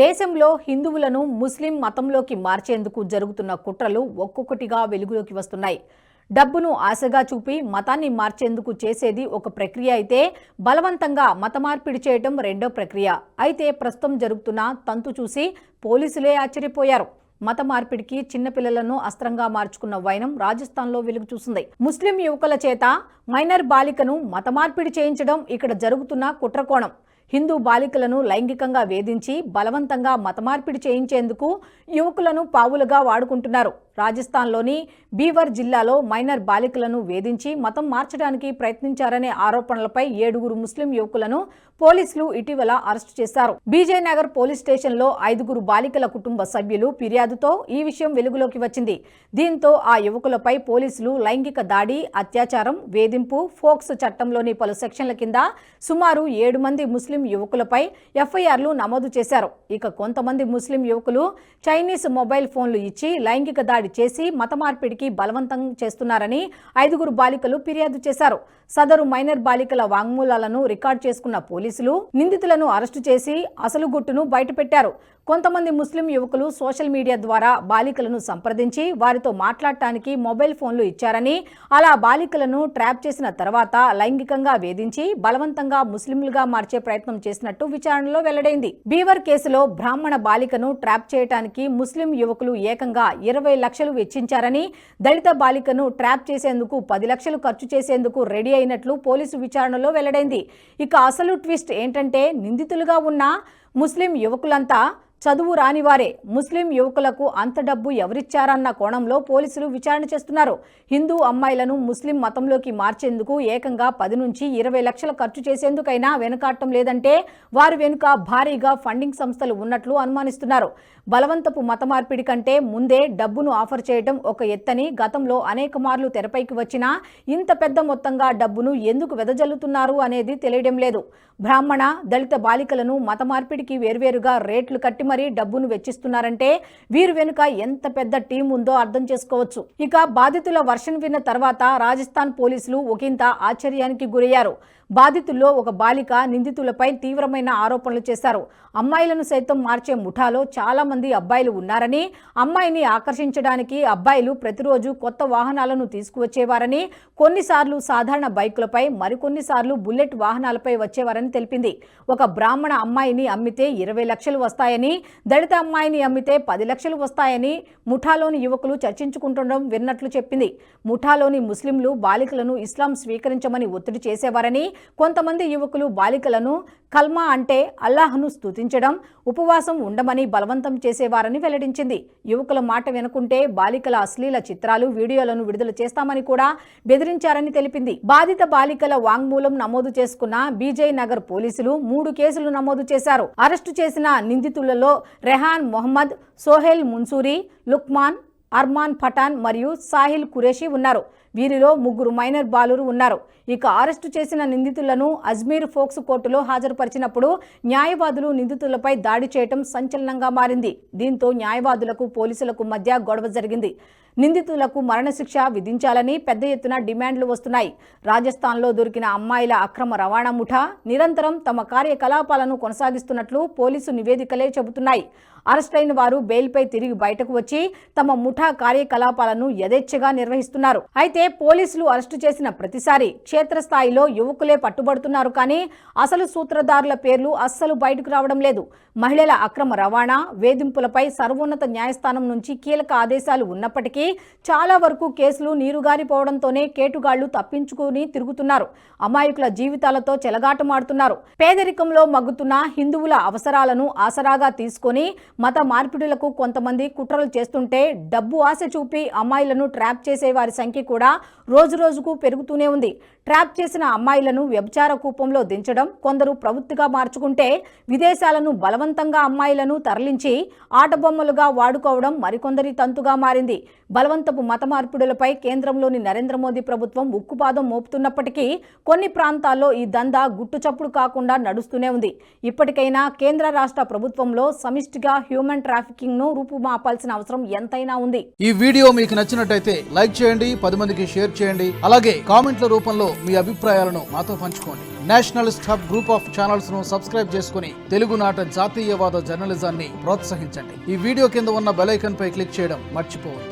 దేశంలో హిందువులను ముస్లిం మతంలోకి మార్చేందుకు జరుగుతున్న కుట్రలు ఒక్కొక్కటిగా వెలుగులోకి వస్తున్నాయి. డబ్బును ఆశగా చూపి మతాన్ని మార్చేందుకు చేసేది ఒక ప్రక్రియ అయితే బలవంతంగా మత మార్పిడి చేయడం రెండో ప్రక్రియ. అయితే ప్రస్తుతం జరుగుతున్న తంతు చూసి పోలీసులే ఆశ్చర్యపోయారు. మత మార్పిడికి చిన్నపిల్లలను అస్త్రంగా మార్చుకున్న వైనం రాజస్థాన్లో వెలుగు చూసింది. ముస్లిం యువకుల చేత మైనర్ బాలికను మత మార్పిడి చేయించడం ఇక్కడ జరుగుతున్న కుట్రకోణం. హిందూ బాలికలను లైంగికంగా వేధించి బలవంతంగా మతమార్పిడి చేయించేందుకు యువకులను పావులుగా వాడుకుంటున్నారు. రాజస్థాన్లోని బీవర్ జిల్లాలో మైనర్ బాలికలను వేధించి మతం మార్చడానికి ప్రయత్నించారనే ఆరోపణలపై ఏడుగురు ముస్లిం యువకులను పోలీసులు ఇటీవల అరెస్టు చేశారు. బీజయనగర్ పోలీస్ స్టేషన్లో ఐదుగురు బాలికల కుటుంబ సభ్యులు ఫిర్యాదుతో ఈ విషయం వెలుగులోకి వచ్చింది. దీంతో ఆ యువకులపై పోలీసులు లైంగిక దాడి అత్యాచారం వేధింపు ఫోక్స్ చట్టంలోని పలు సెక్షన్ల కింద సుమారు ఏడు మంది ముస్లిం యువకులపై ఎఫ్ఐఆర్లు నమోదు చేశారు. ఇక కొంతమంది ముస్లిం యువకులు చైనీస్ మొబైల్ ఫోన్లు ఇచ్చి లైంగిక దాడి చేసి మత మార్పిడికి బలవంతం చేస్తున్నారని ఐదుగురు బాలికలు ఫిర్యాదు చేశారు. సదరు మైనర్ బాలికల వాంగ్మూలాలను రికార్డ్ చేసుకున్న పోలీసులు నిందితులను అరెస్టు చేసి అసలు గుట్టును బయటపెట్టారు. కొంతమంది ముస్లిం యువకులు సోషల్ మీడియా ద్వారా బాలికలను సంప్రదించి వారితో మాట్లాడటానికి మొబైల్ ఫోన్లు ఇచ్చారని అలా బాలికలను ట్రాప్ చేసిన తర్వాత లైంగికంగా వేధించి బలవంతంగా ముస్లింలుగా మార్చే ప్రయత్నం చేసినట్టు విచారణలో వెల్లడైంది. బీవర్ కేసులో బ్రాహ్మణ బాలికను ట్రాప్ చేయడానికి ముస్లిం యువకులు ఏకంగా ఇరవై లక్షలు వెచ్చించారని దళిత బాలికను ట్రాప్ చేసేందుకు పది లక్షలు ఖర్చు చేసేందుకు రెడీ అయినట్లు పోలీసు విచారణలో వెల్లడైంది. ఇక అసలు ట్విస్ట్ ఏంటంటే నిందితులుగా ఉన్న ముస్లిం యువకులంతా చదువు రానివారే ముస్లిం యువకులకు అంత డబ్బు ఎవరిచ్చారన్న కోణంలో పోలీసులు విచారణ చేస్తున్నారు. హిందూ అమ్మాయిలను ముస్లిం మతంలోకి మార్చేందుకు ఏకంగా పది నుంచి ఇరవై లక్షల ఖర్చు చేసేందుకైనా వెనుకాడటం లేదంటే వారి వెనుక భారీగా ఫండింగ్ సంస్థలు ఉన్నట్లు అనుమానిస్తున్నారు. బలవంతపు మత మార్పిడి కంటే ముందే డబ్బును ఆఫర్ చేయడం ఒక ఎత్తని గతంలో అనేక మార్లు తెరపైకి వచ్చినా ఇంత పెద్ద మొత్తంగా డబ్బును ఎందుకు వెదజల్లుతున్నారు అనేది తెలియడం లేదు. బ్రాహ్మణ దళిత బాలికలను మత మార్పిడికి వేర్వేరుగా రేట్లు కట్టి మరీ డబ్బును వెచ్చిస్తున్నారంటే వీరి వెనుక ఎంత పెద్ద టీం ఉందో అర్థం చేసుకోవచ్చు. ఇక బాధితుల వర్షన్ విన్న తర్వాత రాజస్థాన్ పోలీసులు ఒకంత ఆశ్చర్యానికి గురయ్యారు. బాధితుల్లో ఒక బాలిక నిందితులపై తీవ్రమైన ఆరోపణలు చేశారు. అమ్మాయిలను సైతం మార్చే ముఠాలో చాలా మంది అబ్బాయిలు ఉన్నారని అమ్మాయిని ఆకర్షించడానికి అబ్బాయిలు ప్రతిరోజు కొత్త వాహనాలను తీసుకువచ్చేవారని కొన్నిసార్లు సాధారణ బైకులపై మరికొన్నిసార్లు బుల్లెట్ వాహనాలపై వచ్చేవారని తెలిపింది. ఒక బ్రాహ్మణ అమ్మాయిని అమ్మితే ఇరవై లక్షలు వస్తాయని దళిత అమ్మాయిని అమ్మితే పది లక్షలు వస్తాయని ముఠాలోని యువకులు చర్చించుకుంటుండడం విన్నట్లు చెప్పింది. ముఠాలోని ముస్లింలు బాలికలను ఇస్లాం స్వీకరించమని ఒత్తిడి చేసేవారని కొంతమంది యువకులు బాలికలను కల్మా అంటే అల్లాహ్ను స్తుతించడం ఉపవాసం ఉండమని బలవంతం చేసేవారని వెల్లడించింది. యువకుల మాట వినకుంటే బాలికల అశ్లీల చిత్రాలు వీడియోలను విడుదల చేస్తామని కూడా బెదిరించారని తెలిపింది. బాధిత బాలికల వాంగ్మూలం నమోదు చేసుకున్న బీజయ్ నగర్ పోలీసులు మూడు కేసులు నమోదు చేశారు. అరెస్టు చేసిన నిందితులలో రెహాన్ మొహమ్మద్ సోహెల్ మున్సూరి లుక్మాన్ అర్మాన్ పఠాన్ మరియు సాహిల్ కురేషి ఉన్నారు. వీరిలో ముగ్గురు మైనర్ బాలురు ఉన్నారు. ఇక అరెస్టు చేసిన నిందితులను అజ్మీర్ ఫోక్స్ కోర్టులో హాజరుపరిచినప్పుడు న్యాయవాదులు నిందితులపై దాడి చేయటం సంచలనంగా మారింది. దీంతో న్యాయవాదులకు పోలీసులకు మధ్య గొడవ జరిగింది. నిందితులకు మరణశిక్ష విధించాలని పెద్ద ఎత్తున డిమాండ్లు వస్తున్నాయి. రాజస్థాన్లో దొరికిన అమ్మాయిల అక్రమ రవాణా ముఠా నిరంతరం తమ కార్యకలాపాలను కొనసాగిస్తున్నట్లు పోలీసు నివేదికలే చెబుతున్నాయి. అరెస్టైన వారు బెయిల్పై తిరిగి బయటకు వచ్చి తమ ముఠా కార్యకలాపాలను యథేచ్ఛగా నిర్వహిస్తున్నారు. అయితే పోలీసులు అరెస్టు చేసిన ప్రతిసారి క్షేత్రస్థాయిలో యువకులే పట్టుబడుతున్నారు కానీ అసలు సూత్రధారుల పేర్లు అస్సలు బయటకు రావడం లేదు. మహిళల అక్రమ రవాణా వేధింపులపై సర్వోన్నత న్యాయస్థానం నుంచి కీలక ఆదేశాలు ఉన్నప్పటికీ చాలా వరకు కేసులు నీరుగారిపోవడంతోనే కేటుగాళ్ళు తప్పించుకుని తిరుగుతున్నారు. అమాయకుల జీవితాలతో చెలగాటమాడుతున్నారు. పేదరికంలో మగ్గుతున్న హిందువుల అవసరాలను ఆసరాగా తీసుకొని మత మార్పిడులకు కొంతమంది కుట్రలు చేస్తుంటే డబ్బు ఆశ చూపి అమ్మాయిలను ట్రాప్ చేసే వారి సంఖ్య కూడా రోజు రోజుకు పెరుగుతూనే ఉంది. ట్రాప్ చేసిన అమ్మాయిలను వ్యభిచార కూపంలో దించడం కొందరు ప్రవృత్తిగా మార్చుకుంటే విదేశాలను బలవంతంగా అమ్మాయిలను తరలించి ఆటబొమ్మలుగా వాడుకోవడం మరికొందరి తంతుగా మారింది. బలవంతపు మత మార్పిడులపై కేంద్రంలోని నరేంద్ర మోదీ ప్రభుత్వం ఉక్కుపాదం మోపుతున్నప్పటికీ కొన్ని ప్రాంతాల్లో ఈ దందా గుట్టుచప్పుడు కాకుండా నడుస్తూనే ఉంది. ఇప్పటికైనా కేంద్ర రాష్ట్ర ప్రభుత్వంలో సమిష్టిగా హ్యూమన్ ట్రాఫికింగ్ను రూపుమాపాల్సిన అవసరం ఎంతైనా ఉంది. ఈ వీడియో మీకు నచ్చినట్టయితే లైక్ చేయండి పది మందికి షేర్ చేయండి అలాగే కామెంట్ల రూపంలో మీ అభిప్రాయాలను మాతో పంచుకోండి. నేషనలిస్ట్ హబ్ గ్రూప్ ఆఫ్ ఛానల్స్ను సబ్స్క్రైబ్ చేసుకుని తెలుగునాట జాతీయవాద జర్నలిజాన్ని ప్రోత్సహించండి. ఈ వీడియో కింద ఉన్న బెలైకన్ పై క్లిక్ చేయడం మర్చిపోవద్దు.